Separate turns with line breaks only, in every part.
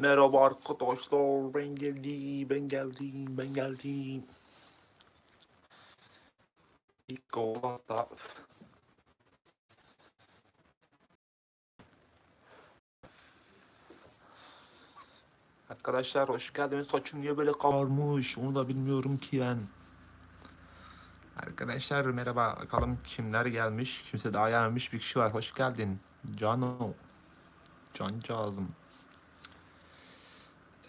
Merhaba arkadaşlar ben geldim ben geldim ben geldim. İlk olata. Arkadaşlar hoş geldiniz. Saçım niye böyle kabarmış? Onu da bilmiyorum ki ben. Arkadaşlar merhaba. Bakalım kimler gelmiş. Kimse daha gelmemiş bir kişi var. Hoş geldin. Cano. Cancağızım.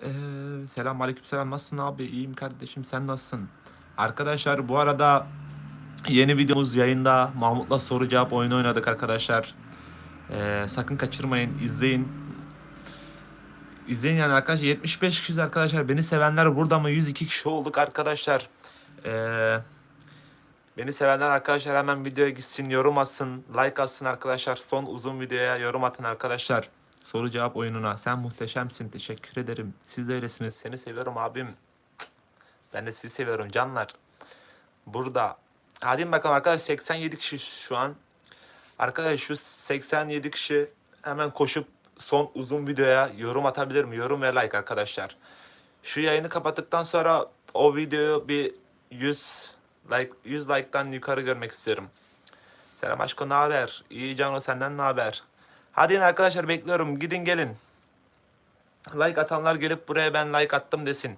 Ee, selam aleyküm selam. Nasılsın abi? İyiyim kardeşim. Sen nasılsın? Arkadaşlar bu arada yeni videomuz yayında. Mahmut'la soru cevap oyunu oynadık arkadaşlar. Ee, sakın kaçırmayın. izleyin. İzleyin yani arkadaşlar 75 kişiyiz arkadaşlar. Beni sevenler burada mı? 102 kişi olduk arkadaşlar. Ee, beni sevenler arkadaşlar hemen videoya gitsin, yorum atsın, like atsın arkadaşlar. Son uzun videoya yorum atın arkadaşlar. Soru cevap oyununa. Sen muhteşemsin. Teşekkür ederim. Siz de öylesiniz. Seni seviyorum abim. Ben de sizi seviyorum canlar. Burada. Hadi bakalım arkadaşlar 87 kişi şu an. Arkadaşlar şu 87 kişi hemen koşup son uzun videoya yorum atabilir mi? Yorum ve like arkadaşlar. Şu yayını kapattıktan sonra o videoyu bir 100 like 100 like'tan yukarı görmek istiyorum. Selam aşkım ne haber? İyi Cano senden ne haber? Hadi yine arkadaşlar bekliyorum. Gidin gelin. Like atanlar gelip buraya ben like attım desin.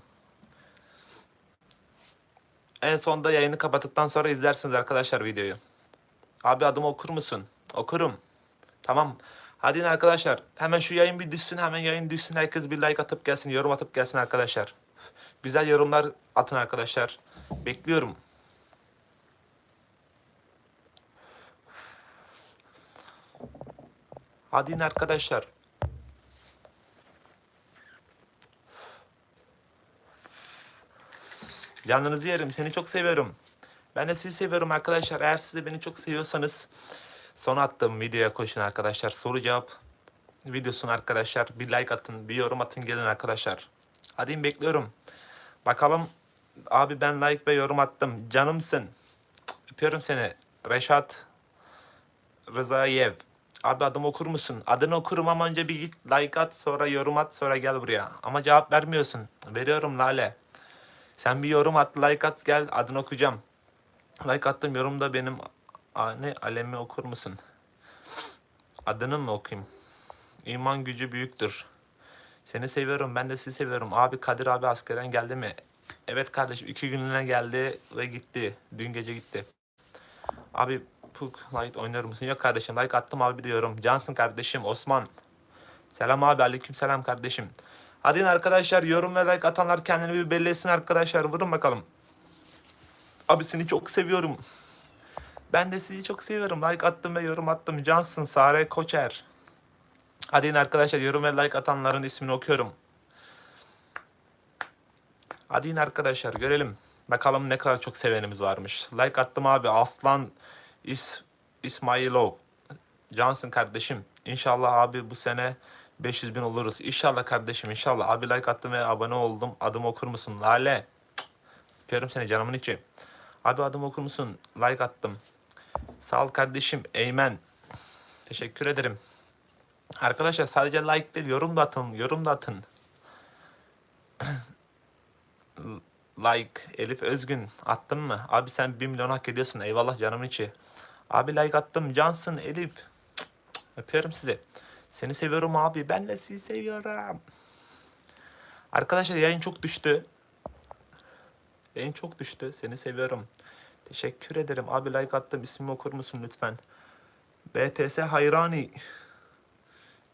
En sonda yayını kapattıktan sonra izlersiniz arkadaşlar videoyu. Abi adımı okur musun? Okurum. Tamam. Hadi yine arkadaşlar. Hemen şu yayın bir düşsün. Hemen yayın düşsün. Herkes bir like atıp gelsin. Yorum atıp gelsin arkadaşlar. Güzel yorumlar atın arkadaşlar. Bekliyorum. Hadi yine arkadaşlar. Canınızı yerim. Seni çok seviyorum. Ben de sizi seviyorum arkadaşlar. Eğer siz de beni çok seviyorsanız son attığım videoya koşun arkadaşlar. Soru cevap videosunu arkadaşlar. Bir like atın, bir yorum atın gelin arkadaşlar. Hadi bekliyorum. Bakalım abi ben like ve yorum attım. Canımsın. Öpüyorum seni. Reşat Rızayev. Abi adımı okur musun? Adını okurum ama önce bir git like at sonra yorum at sonra gel buraya. Ama cevap vermiyorsun. Veriyorum Lale. Sen bir yorum at like at gel adını okuyacağım. Like attım yorumda benim ne alemi okur musun? Adını mı okuyayım? İman gücü büyüktür. Seni seviyorum ben de sizi seviyorum. Abi Kadir abi askerden geldi mi? Evet kardeşim iki günlüğüne geldi ve gitti. Dün gece gitti. Abi Puk Light oynar mısın? Yok kardeşim like attım abi diyorum. Cansın kardeşim Osman. Selam abi aleyküm selam kardeşim. Hadi arkadaşlar yorum ve like atanlar kendini bir belli arkadaşlar. Vurun bakalım. Abi seni çok seviyorum. Ben de sizi çok seviyorum. Like attım ve yorum attım. Cansın Sare Koçer. Hadi arkadaşlar yorum ve like atanların ismini okuyorum. Hadi arkadaşlar görelim. Bakalım ne kadar çok sevenimiz varmış. Like attım abi. Aslan İs İsmailov. Cansın kardeşim. İnşallah abi bu sene 500 bin oluruz. İnşallah kardeşim inşallah. Abi like attım ve abone oldum. Adımı okur musun? Lale. Öpüyorum seni canımın içi. Abi adımı okur musun? Like attım. Sağ ol kardeşim. Eymen. Teşekkür ederim. Arkadaşlar sadece like değil yorum da atın. Yorum da atın. like Elif Özgün attın mı? Abi sen 1 milyon hak ediyorsun. Eyvallah canımın içi. Abi like attım. Cansın Elif. Cık, cık. Öpüyorum sizi. Seni seviyorum abi. Ben de sizi seviyorum. Arkadaşlar yayın çok düştü. Yayın çok düştü. Seni seviyorum. Teşekkür ederim. Abi like attım. İsmimi okur musun lütfen? BTS Hayrani.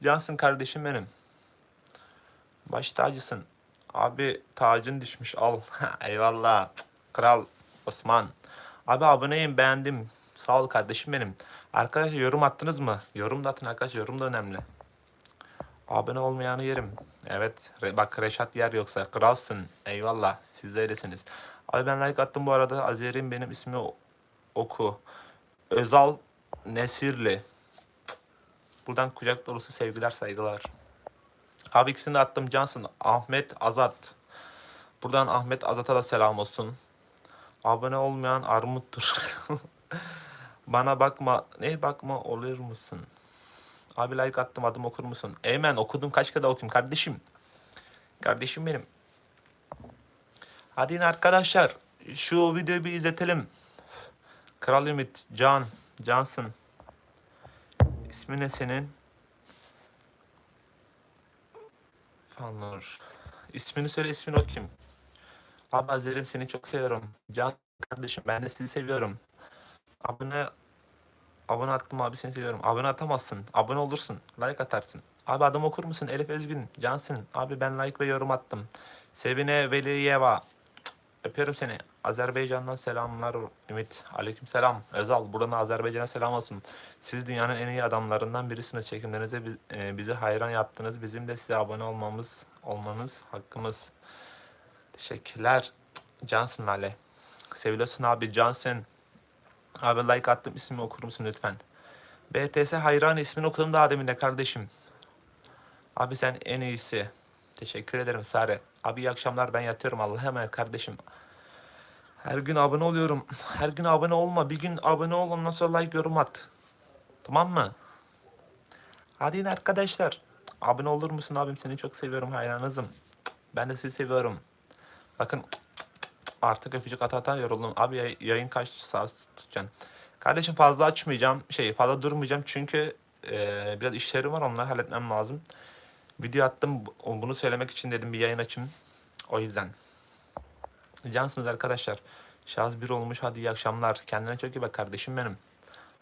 Cansın kardeşim benim. Baş tacısın. Abi tacın düşmüş al. Eyvallah. Kral Osman. Abi aboneyim beğendim. Sağ ol kardeşim benim. Arkadaşlar yorum attınız mı? Yorum da atın arkadaşlar. Yorum da önemli. Abone olmayanı yerim. Evet. Bak Reşat yer yoksa. Kralsın. Eyvallah. Siz de öylesiniz. Abi ben like attım bu arada. Azer'in benim ismi oku. Özal Nesirli. Buradan kucak dolusu sevgiler saygılar. Abi ikisini de attım Cansın. Ahmet Azat. Buradan Ahmet Azat'a da selam olsun. Abone olmayan armuttur. Bana bakma. Ne bakma olur musun? Abi like attım adım okur musun? Eymen okudum kaç kere okuyayım kardeşim. Kardeşim benim. Hadi arkadaşlar. Şu videoyu bir izletelim. Kral Ümit, Can, Cansın. İsmi ne senin? Fanlar. İsmini söyle, ismini o kim? Abi Azer'im seni çok seviyorum. Can kardeşim ben de sizi seviyorum. Abone abone attım abi seni seviyorum. Abone atamazsın. Abone olursun. Like atarsın. Abi adam okur musun? Elif Özgün. Cansın. Abi ben like ve yorum attım. Sevine Veliyeva. Öpüyorum seni. Azerbaycan'dan selamlar Ümit. Aleyküm selam. Özal. Buradan Azerbaycan'a selam olsun. Siz dünyanın en iyi adamlarından birisiniz. Çekimlerinize e, bizi hayran yaptınız. Bizim de size abone olmamız olmanız hakkımız. Teşekkürler. Cansın Lale. Seviyorsun abi Cansın. Abi like attım ismini okur musun lütfen? BTS hayran ismini okudum daha demin de kardeşim. Abi sen en iyisi. Teşekkür ederim Sare. Abi iyi akşamlar ben yatıyorum Allah'a emanet kardeşim. Her gün abone oluyorum. Her gün abone olma. Bir gün abone ol ondan sonra like yorum at. Tamam mı? Hadi yine arkadaşlar. Abone olur musun abim? Seni çok seviyorum hayranınızım. Ben de sizi seviyorum. Bakın artık öpücük ata ata yoruldum. Abi yay- yayın kaç saat tutacaksın? Kardeşim fazla açmayacağım. Şey fazla durmayacağım çünkü eee, biraz işlerim var onları halletmem lazım. Video attım. bu- Bunu söylemek için dedim bir yayın açayım. O yüzden. Cansınız arkadaşlar. Şahıs bir olmuş. Hadi iyi akşamlar. Kendine çok iyi bak kardeşim benim.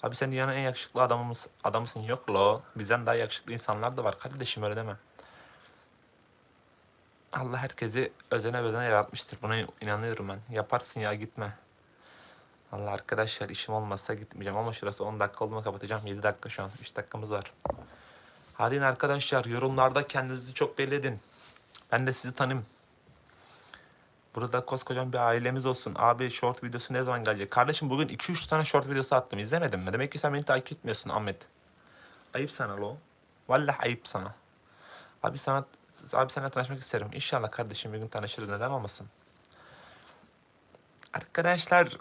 Abi sen dünyanın en yakışıklı adamımız, adamısın. Yok lo. Bizden daha yakışıklı insanlar da var. Kardeşim öyle deme. Allah herkesi özene özene yaratmıştır. Buna inanıyorum ben. Yaparsın ya gitme. Allah arkadaşlar işim olmazsa gitmeyeceğim ama şurası 10 dakika oldu kapatacağım. 7 dakika şu an. 3 dakikamız var. Hadi arkadaşlar yorumlarda kendinizi çok belli edin. Ben de sizi tanıyayım. Burada koskocaman bir ailemiz olsun. Abi short videosu ne zaman gelecek? Kardeşim bugün 2-3 tane short videosu attım. İzlemedin mi? Demek ki sen beni takip etmiyorsun Ahmet. Ayıp sana lo. Vallahi ayıp sana. Abi sana abi sana tanışmak isterim. İnşallah kardeşim bir gün tanışırız. Neden olmasın? Arkadaşlar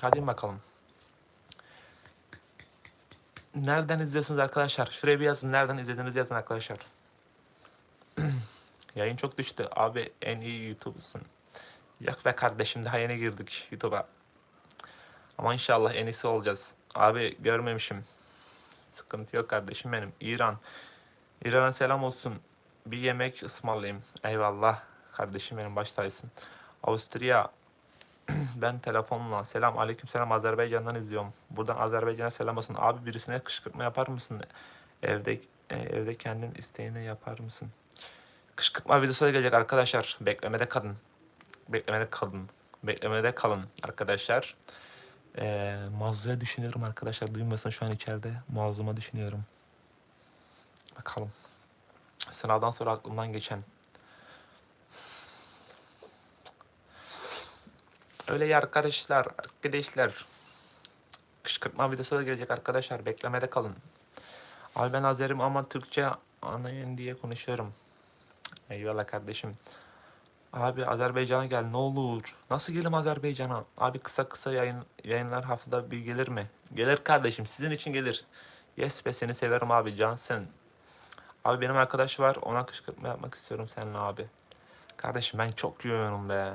hadi bakalım. Nereden izliyorsunuz arkadaşlar? Şuraya bir yazın. Nereden izlediğinizi yazın arkadaşlar. Yayın çok düştü. Abi en iyi YouTube'sun. Yok be kardeşim daha yeni girdik YouTube'a. Ama inşallah en iyisi olacağız. Abi görmemişim. Sıkıntı yok kardeşim benim. İran. İran'a selam olsun. Bir yemek ısmarlayayım. Eyvallah. Kardeşim benim baştaysın. Avusturya. ben telefonla selam aleyküm selam Azerbaycan'dan izliyorum. Buradan Azerbaycan'a selam olsun. Abi birisine kışkırtma yapar mısın? Evde e, evde kendin isteğini yapar mısın? Kışkırtma videosu da gelecek arkadaşlar. Beklemede kalın. Beklemede kalın. Beklemede kalın arkadaşlar. Ee, Mazlu'ya düşünüyorum arkadaşlar. Duymasın şu an içeride. Mazlum'a düşünüyorum. Bakalım. Sınavdan sonra aklımdan geçen. Öyle ya arkadaşlar. Arkadaşlar. Kışkırtma videosu da gelecek arkadaşlar. Beklemede kalın. Abi ben Azerim ama Türkçe anlayın diye konuşuyorum. Eyvallah kardeşim. Abi Azerbaycan'a gel ne olur. Nasıl gelim Azerbaycan'a? Abi kısa kısa yayın, yayınlar haftada bir gelir mi? Gelir kardeşim sizin için gelir. Yes be seni severim abi cansın. Abi benim arkadaş var ona kışkırtma yapmak istiyorum seninle abi. Kardeşim ben çok yoğunum be.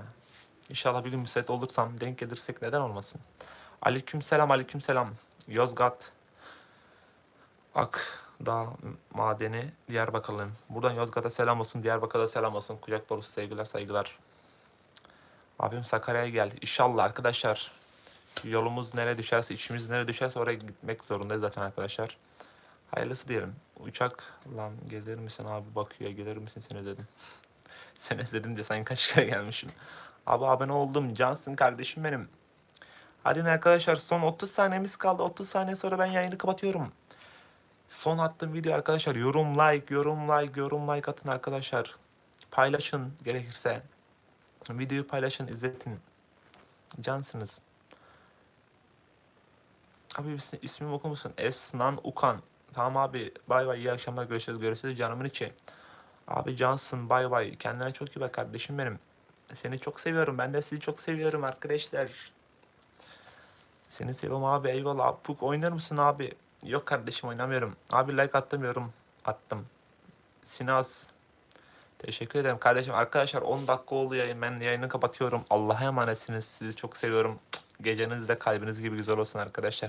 İnşallah bir gün müsait olursam denk gelirsek neden olmasın. Aleyküm selam aleyküm selam. Yozgat. Ak Dağ Madeni Diyarbakır'ın. Buradan Yozgat'a selam olsun, Diyarbakır'a selam olsun. Kucak dolusu sevgiler, saygılar. Abim Sakarya'ya gel. İnşallah arkadaşlar. Yolumuz nereye düşerse, içimiz nereye düşerse oraya gitmek zorundayız zaten arkadaşlar. Hayırlısı diyelim. Uçakla gelir misin abi Bakü'ye gelir misin seni özledim. Seni özledim diye sanki kaç kere gelmişim. Abi abone oldum. Cansın kardeşim benim. Hadi arkadaşlar son 30 saniyemiz kaldı. 30 saniye sonra ben yayını kapatıyorum. Son attığım video arkadaşlar yorum like, yorum like, yorum like atın arkadaşlar. Paylaşın gerekirse. Videoyu paylaşın, izletin. Cansınız. Abi ismi, ismimi okur musun? Esnan Ukan. Tamam abi. Bay bay. iyi akşamlar. Görüşürüz. Görüşürüz canımın içi. Abi cansın. Bay bay. Kendine çok iyi bak kardeşim benim. Seni çok seviyorum. Ben de sizi çok seviyorum arkadaşlar. Seni seviyorum abi. Eyvallah. Puk oynar mısın abi? Yok kardeşim oynamıyorum. Abi like attım yorum attım. Sinas. Teşekkür ederim kardeşim. Arkadaşlar 10 dakika oldu yayın. Ben yayını kapatıyorum. Allah'a emanetsiniz. Sizi çok seviyorum. Geceniz de kalbiniz gibi güzel olsun arkadaşlar.